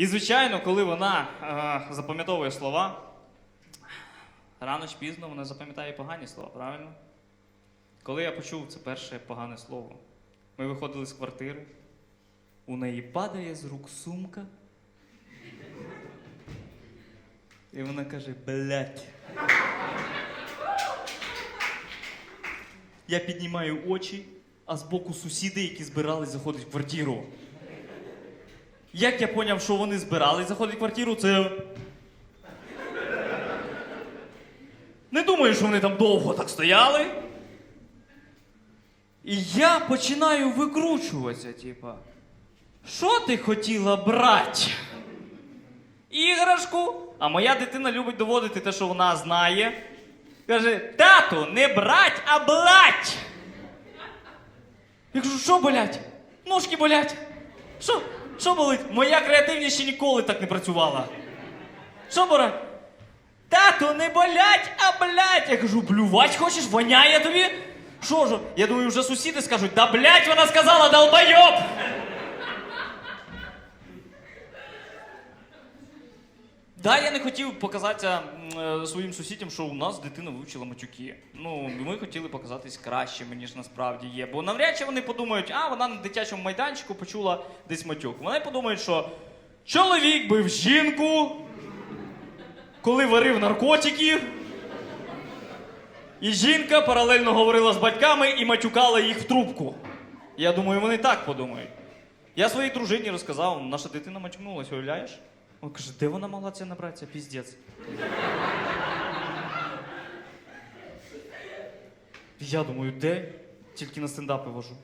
І, звичайно, коли вона е, запам'ятовує слова, рано чи пізно вона запам'ятає погані слова, правильно? Коли я почув це перше погане слово, ми виходили з квартири, у неї падає з рук сумка. І вона каже: блять. Я піднімаю очі, а збоку сусіди, які збирались заходити в квартиру. Як я поняв, що вони збирались заходити в квартиру, це. Не думаю, що вони там довго так стояли. І я починаю викручуватися, типа. Що ти хотіла брати? Іграшку? А моя дитина любить доводити те, що вона знає. Каже: тату, не брать, а блать! Я кажу, що болять? Ножки болять. Що? Що болить? Моя креативність ще ніколи так не працювала. Що бора? Тату, не болять, а блять! Я кажу, блювать хочеш? Воняє тобі? Що ж? Я думаю, вже сусіди скажуть, да блять, вона сказала, долбойоб! Да, я не хотів показатися е, своїм сусідям, що у нас дитина вивчила матюки. Ну, ми хотіли показатись кращими, ніж насправді є. Бо навряд чи вони подумають, а вона на дитячому майданчику почула десь матюк. Вони подумають, що чоловік бив жінку, коли варив наркотики. І жінка паралельно говорила з батьками і матюкала їх в трубку. Я думаю, вони так подумають. Я своїй дружині розказав, наша дитина матюкнулася, уявляєш? Вона каже, де вона могла це набратися, піздець. Я думаю, де? Тільки на стендапи вожу.